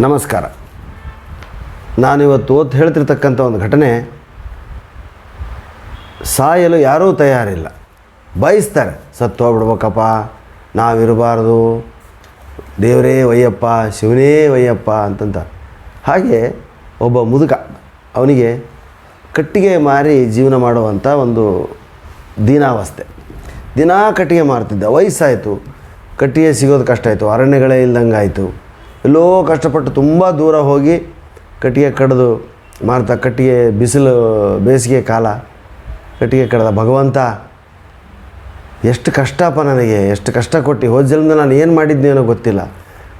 ನಮಸ್ಕಾರ. ನಾನಿವತ್ತು ಓದ್ ಹೇಳ್ತಿರ್ತಕ್ಕಂಥ ಒಂದು ಘಟನೆ ಸಾಯಲು ಯಾರೂ ತಯಾರಿಲ್ಲ. ಬಯಸ್ತಾರೆ, ಸತ್ತು ಹೋಗ್ಬಿಡ್ಬೇಕಪ್ಪ, ನಾವಿರಬಾರ್ದು, ದೇವರೇ ವಯ್ಯಪ್ಪ ಶಿವನೇ ವಯ್ಯಪ್ಪ ಅಂತಂತ. ಹಾಗೆ ಒಬ್ಬ ಮುದುಕ ಅವನಿಗೆ ಕಟ್ಟಿಗೆ ಮಾರಿ ಜೀವನ ಮಾಡುವಂಥ ಒಂದು ದೀನಾವಸ್ಥೆ. ದಿನಾ ಕಟ್ಟಿಗೆ ಮಾರ್ತಿದ್ದ, ವಯಸ್ಸಾಯಿತು, ಕಟ್ಟಿಗೆ ಸಿಗೋದು ಕಷ್ಟ ಆಯಿತು, ಅರಣ್ಯಗಳೇ ಇಲ್ದಂಗೆ ಆಯಿತು ಎಲ್ಲೋ ಕಷ್ಟಪಟ್ಟು ತುಂಬ ದೂರ ಹೋಗಿ ಕಟ್ಟಿಗೆ ಕಡಿದು ಮಾರ್ತಾ ಕಟ್ಟಿಗೆ ಬಿಸಿಲು ಬೇಸಿಗೆ ಕಾಲ, ಕಟ್ಟಿಗೆ ಕಡ್ದ ಭಗವಂತ, ಎಷ್ಟು ಕಷ್ಟಪ್ಪ ನನಗೆ, ಎಷ್ಟು ಕಷ್ಟ ಕೊಟ್ಟು ಹೋದ ಜನ್ಮದಲ್ಲಿ ನಾನು ಏನು ಮಾಡಿದ್ನೇನೋ ಗೊತ್ತಿಲ್ಲ.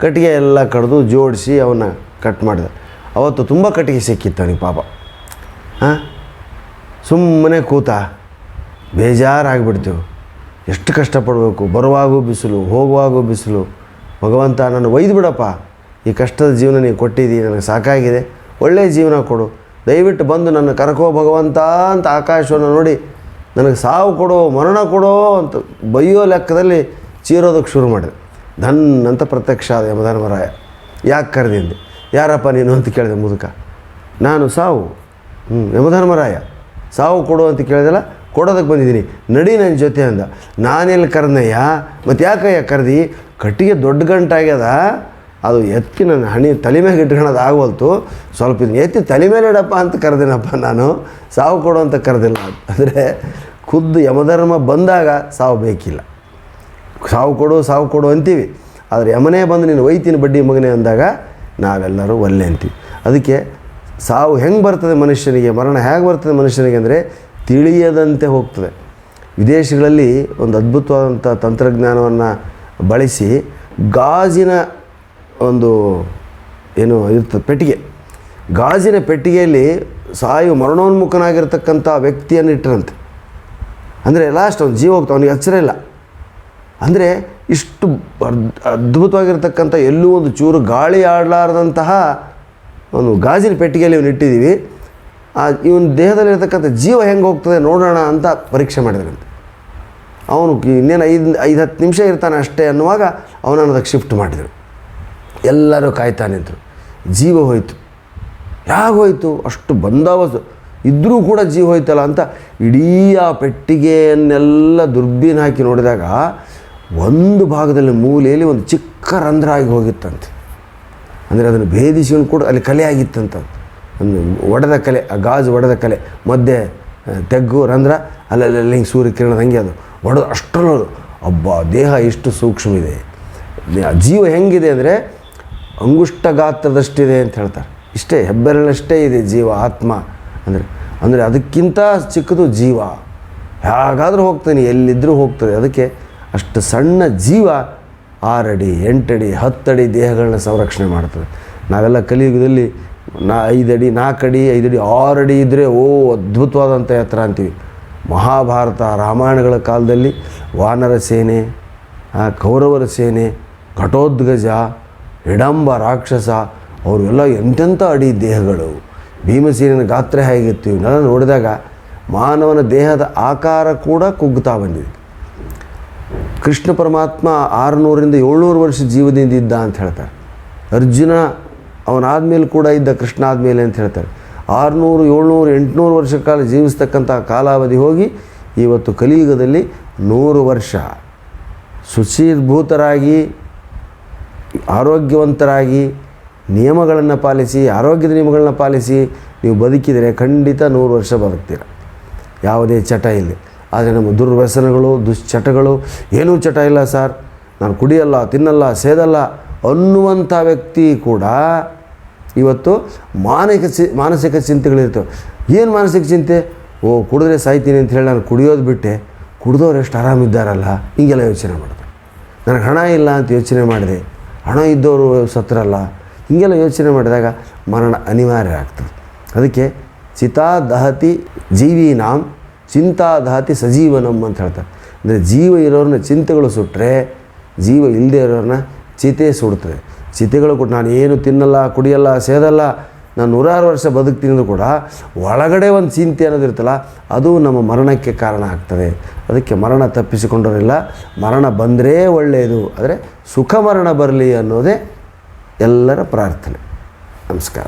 ಕಟ್ಟಿಗೆ ಎಲ್ಲ ಕಡಿದು ಜೋಡಿಸಿ ಅವನ್ನ ಕಟ್ ಮಾಡಿದೆ. ಅವತ್ತು ತುಂಬ ಕಟ್ಟಿಗೆ ಸಿಕ್ಕಿತ್ತು ಅವನಿಗೆ ಪಾಪ. ಹಾಂ ಸುಮ್ಮನೆ ಕೂತ ಬೇಜಾರಾಗ್ಬಿಡ್ತೀವಿ ಎಷ್ಟು ಕಷ್ಟಪಡಬೇಕು, ಬರುವಾಗೂ ಬಿಸಿಲು, ಹೋಗುವಾಗೂ ಬಿಸಿಲು. ಭಗವಂತ ನಾನು ಒಯ್ದು ಬಿಡಪ್ಪ. ಈ ಕಷ್ಟದ ಜೀವನ ನೀವು ಕೊಟ್ಟಿದ್ದೀ, ನನಗೆ ಸಾಕಾಗಿದೆ. ಒಳ್ಳೆಯ ಜೀವನ ಕೊಡು. ದಯವಿಟ್ಟು ಬಂದು ನನ್ನ ಕರಕೋ ಭಗವಂತ ಅಂತ ಆಕಾಶವನ್ನು ನೋಡಿ, ನನಗೆ ಸಾವು ಕೊಡೋ, ಮರಣ ಕೊಡೋ ಅಂತ ಬೈಯೋ ಲೆಕ್ಕದಲ್ಲಿ ಚೀರೋದಕ್ಕೆ ಶುರು ಮಾಡಿದೆ. ಧನ್ ಅಂತ ಪ್ರತ್ಯಕ್ಷ ಆದ ಯಮಧರ್ಮರಾಯ. ಯಾಕೆ ಕರೆದಿದ್ದೆ ಯಾರಪ್ಪ ನೀನು ಅಂತ ಕೇಳಿದೆ ಮುದುಕ. ನಾನು ಸಾವು. ಹ್ಞೂ ಯಮಧರ್ಮರಾಯ. ಸಾವು ಕೊಡು ಅಂತ ಕೇಳಿದಲ್ಲ ಕೊಡೋದಕ್ಕೆ ಬಂದಿದ್ದೀನಿ. ನಡಿ ನನ್ನ ಜೊತೆ ಅಂದ. ನಾನೆಲ್ಲಿ ಕರೆದಯ್ಯ ಮತ್ತು ಯಾಕಯ್ಯ ಕರೆದಿ? ಕಟ್ಟಿಗೆ ದೊಡ್ಡ ಗಂಟಾಗ್ಯದ? ಅದು ಎತ್ತಿ ಹಣಿ ತಲೆ ಮೇಲೆ ಇಟ್ಕೊಳ್ಳೋದು ಆಗೋಲ್ತು ಸ್ವಲ್ಪ ಇದನ್ನ ಎತ್ತಿ ತಲೆ ಮೇಲೆ ಇಡಪ್ಪ ಅಂತ ಕರೆದಿನಪ್ಪ ನಾನು. ಸಾವು ಕೊಡು ಅಂತ ಕರೆದಿಲ್ಲ. ಅಂದರೆ ಖುದ್ದು ಯಮಧರ್ಮ ಬಂದಾಗ ಸಾವು ಬೇಕಿಲ್ಲ. ಸಾವು ಕೊಡು ಸಾವು ಕೊಡು ಅಂತೀವಿ. ಆದರೆ ಯಮನೇ ಬಂದು ನೀನು ಒಯ್ತೀನಿ ಬಡ್ಡಿ ಮಗನೇ ಅಂದಾಗ ನಾವೆಲ್ಲರೂ ಒಲ್ಲೆ ಅಂತೀವಿ. ಅದಕ್ಕೆ ಸಾವು ಹೆಂಗೆ ಬರ್ತದೆ ಮನುಷ್ಯನಿಗೆ, ಮರಣ ಹೇಗೆ ಬರ್ತದೆ ಮನುಷ್ಯನಿಗೆ ಅಂದರೆ ತಿಳಿಯದಂತೆ ಹೋಗ್ತದೆ. ವಿದೇಶಗಳಲ್ಲಿ ಒಂದು ಅದ್ಭುತವಾದಂಥ ತಂತ್ರಜ್ಞಾನವನ್ನು ಬಳಸಿ ಗಾಜಿನ ಒಂದು ಏನು ಇರ್ತದೆ, ಪೆಟ್ಟಿಗೆ. ಗಾಜಿನ ಪೆಟ್ಟಿಗೆಯಲ್ಲಿ ಸಾಯು ಮರಣೋನ್ಮುಖನಾಗಿರ್ತಕ್ಕಂಥ ವ್ಯಕ್ತಿಯನ್ನು ಇಟ್ಟರಂತೆ. ಅಂದರೆ ಲಾಸ್ಟ್ ಅವ್ನು ಜೀವ ಹೋಗ್ತಾ ಅವನಿಗೆ ಎಚ್ಚರ ಇಲ್ಲ. ಅಂದರೆ ಇಷ್ಟು ಅದ್- ಅದ್ಭುತವಾಗಿರ್ತಕ್ಕಂಥ ಎಲ್ಲೂ ಒಂದು ಚೂರು ಗಾಳಿ ಆಡಲಾರದಂತಹ ಒಂದು ಗಾಜಿನ ಪೆಟ್ಟಿಗೆಯಲ್ಲಿ ಇವನು ಇಟ್ಟಿದ್ದೀವಿ ಆ, ಇವನ ದೇಹದಲ್ಲಿರ್ತಕ್ಕಂಥ ಜೀವ ಹೆಂಗೆ ಹೋಗ್ತದೆ ನೋಡೋಣ ಅಂತ ಪರೀಕ್ಷೆ ಮಾಡಿದ್ರಂತೆ. ಅವನು ಇನ್ನೇನು ಐದು ಐದು ಹತ್ತು ನಿಮಿಷ ಇರ್ತಾನೆ ಅಷ್ಟೇ ಅನ್ನುವಾಗ ಅವನನ್ನು ಅದಕ್ಕೆ ಶಿಫ್ಟ್ ಮಾಡಿದರು. ಎಲ್ಲರೂ ಕಾಯ್ತಾ ನಿಂತರು ಜೀವ ಹೋಯಿತು. ಹೋಯಿತು? ಅಷ್ಟು ಬಂದೋಬಸ್ತು ಇದ್ದರೂ ಕೂಡ ಜೀವ ಹೋಯ್ತಲ್ಲ ಅಂತ ಇಡೀ ಆ ಪೆಟ್ಟಿಗೆಯನ್ನೆಲ್ಲ ದುರ್ಬೀನ್ ಹಾಕಿ ನೋಡಿದಾಗ ಒಂದು ಭಾಗದಲ್ಲಿ ಮೂಲೆಯಲ್ಲಿ ಒಂದು ಚಿಕ್ಕ ರಂಧ್ರ ಆಗಿ ಹೋಗಿತ್ತಂತೆ. ಅಂದರೆ ಅದನ್ನು ಭೇದಿಸಿಕೊಂಡು ಕೂಡ ಅಲ್ಲಿ ಕಲೆ ಆಗಿತ್ತಂತ ಒಂದು ಒಡೆದ ಕಲೆ, ಆ ಗಾಜು ಒಡೆದ ಕಲೆ, ಮಧ್ಯೆ ತೆಗ್ಗು ರಂಧ್ರ, ಅಲ್ಲಲ್ಲಿ ಹಿಂಗೆ ಸೂರ್ಯಕಿರಣದ ಹಂಗೆ ಅದು. ಒಡೆದು ಅಷ್ಟರಲ್ಲೂ ಅಬ್ಬ, ದೇಹ ಎಷ್ಟು ಸೂಕ್ಷ್ಮ ಇದೆ. ಜೀವ ಹೆಂಗಿದೆ ಅಂದರೆ ಅಂಗುಷ್ಟ ಗಾತ್ರದಷ್ಟಿದೆ ಅಂತ ಹೇಳ್ತಾರೆ. ಇಷ್ಟೇ ಹೆಬ್ಬೆರಳಷ್ಟೇ ಇದೆ ಜೀವ, ಆತ್ಮ. ಅಂದರೆ ಅಂದರೆ ಅದಕ್ಕಿಂತ ಚಿಕ್ಕದು ಜೀವ. ಹೇಗಾದರೂ ಹೋಗ್ತಾನೆ ಎಲ್ಲಿದ್ದರೂ ಹೋಗ್ತದೆ ಅದಕ್ಕೆ ಅಷ್ಟು ಸಣ್ಣ ಜೀವ ಆರಡಿ, ಎಂಟಡಿ, ಹತ್ತಡಿ ದೇಹಗಳನ್ನ ಸಂರಕ್ಷಣೆ ಮಾಡ್ತದೆ. ನಾವೆಲ್ಲ ಕಲಿಯುಗದಲ್ಲಿ ನಾ ಐದಡಿ ನಾಲ್ಕಡಿ ಐದಡಿ, ಆರಡಿ ಇದ್ದರೆ ಓ ಅದ್ಭುತವಾದಂಥ ಎತ್ತರ ಅಂತೀವಿ. ಮಹಾಭಾರತ, ರಾಮಾಯಣಗಳ ಕಾಲದಲ್ಲಿ ವಾನರ ಸೇನೆ ಕೌರವರ ಸೇನೆ, ಘಟೋದ್ಗಜ ಹಿಡಂಬ ರಾಕ್ಷಸ ಅವರೆಲ್ಲ ಎಂತೆಂಥ ಅಡಿ ದೇಹಗಳು. ಭೀಮಸೇನಿನ ಗಾತ್ರ ಹೇಗಿತ್ತು ಇವನ್ನೆಲ್ಲ ನೋಡಿದಾಗ ಮಾನವನ ದೇಹದ ಆಕಾರ ಕೂಡ ಕುಗ್ಗುತ್ತಾ ಬಂದಿದೆ. ಕೃಷ್ಣ ಪರಮಾತ್ಮ ಆರುನೂರಿಂದ ಏಳ್ನೂರು ವರ್ಷ ಜೀವದಿಂದ ಇದ್ದ ಅಂತ ಹೇಳ್ತಾರೆ. ಅರ್ಜುನ ಅವನಾದ್ಮೇಲೆ ಕೂಡ ಇದ್ದ ಕೃಷ್ಣ ಆದಮೇಲೆ ಅಂತ ಹೇಳ್ತಾರೆ. ಆರುನೂರು, ಏಳ್ನೂರು, ಎಂಟುನೂರು ವರ್ಷ ಕಾಲ ಜೀವಿಸ್ತಕ್ಕಂಥ ಕಾಲಾವಧಿ ಹೋಗಿ ಇವತ್ತು ಕಲಿಯುಗದಲ್ಲಿ ನೂರು ವರ್ಷ. ಶುಚೀರ್ಭೂತರಾಗಿ ಆರೋಗ್ಯವಂತರಾಗಿ ನಿಯಮಗಳನ್ನು ಪಾಲಿಸಿ, ಆರೋಗ್ಯದ ನಿಯಮಗಳನ್ನ ಪಾಲಿಸಿ ನೀವು ಬದುಕಿದರೆ ಖಂಡಿತ ನೂರು ವರ್ಷ ಬದುಕ್ತೀರ. ಯಾವುದೇ ಚಟ ಇಲ್ಲಿ. ಆದರೆ ನಮ್ಮ ದುರ್ವ್ಯಸನಗಳು, ದುಶ್ಚಟಗಳು, ಏನೂ ಚಟ ಇಲ್ಲ ಸರ್. ನಾನು ಕುಡಿಯಲ್ಲ, ತಿನ್ನಲ್ಲ, ಸೇದಲ್ಲ ಅನ್ನುವಂಥ ವ್ಯಕ್ತಿ ಕೂಡ ಇವತ್ತು ಮಾನಸಿಕ ಮಾನಸಿಕ ಚಿಂತೆಗಳಿರ್ತವೆ. ಏನು ಮಾನಸಿಕ ಚಿಂತೆ? ಓ, ಕುಡಿದ್ರೆ ಸಾಯ್ತೀನಿ ಅಂತ ಹೇಳಿ ನಾನು ಕುಡಿಯೋದು ಬಿಟ್ಟೆ. ಕುಡಿದವ್ರು ಎಷ್ಟು ಆರಾಮಿದ್ದಾರಲ್ಲ? ಹೀಗೆಲ್ಲ ಯೋಚನೆ ಮಾಡಿದೆ ನನಗೆ ಹಣ ಇಲ್ಲ ಅಂತ ಯೋಚನೆ ಮಾಡಿದೆ. ಹಣ ಇದ್ದವರು ಸತ್ರಲ್ಲ ಹೀಗೆಲ್ಲ ಯೋಚನೆ ಮಾಡಿದಾಗ ಮರಣ ಅನಿವಾರ್ಯ ಆಗ್ತದೆ. ಅದಕ್ಕೆ ಚಿತಾ ದಹತಿ ಜೀವೀನಾಂ ಚಿಂತಾ ದಹತಿ ಸಜೀವನಂ ಅಂತ ಹೇಳ್ತಾರೆ. ಅಂದರೆ ಜೀವ ಇರೋರನ್ನ ಚಿಂತೆಗಳು ಸುಟ್ಟರೆ ಜೀವ ಇಲ್ಲದೆ ಇರೋರನ್ನ ಚಿತೆ ಸುಡ್ತದೆ. ಚಿತೆಗಳು ಕೂಡ ನಾನು ಏನು ತಿನ್ನಲ್ಲ, ಕುಡಿಯಲ್ಲ, ಸೇದಲ್ಲ ನಾನು ನೂರಾರು ವರ್ಷ ಬದುಕ್ತೀನಿ ಕೂಡ ಒಳಗಡೆ ಒಂದು ಚಿಂತೆ ಅನ್ನೋದಿರ್ತಲ್ಲ ಅದು ನಮ್ಮ ಮರಣಕ್ಕೆ ಕಾರಣ ಆಗ್ತದೆ ಅದಕ್ಕೆ ಮರಣ ತಪ್ಪಿಸಿಕೊಂಡವರಿಲ್ಲ, ಮರಣ ಬಂದರೆ ಒಳ್ಳೆಯದು, ಆದರೆ ಸುಖ ಮರಣ ಬರಲಿ ಅನ್ನೋದೇ ಎಲ್ಲರ ಪ್ರಾರ್ಥನೆ. ನಮಸ್ಕಾರ.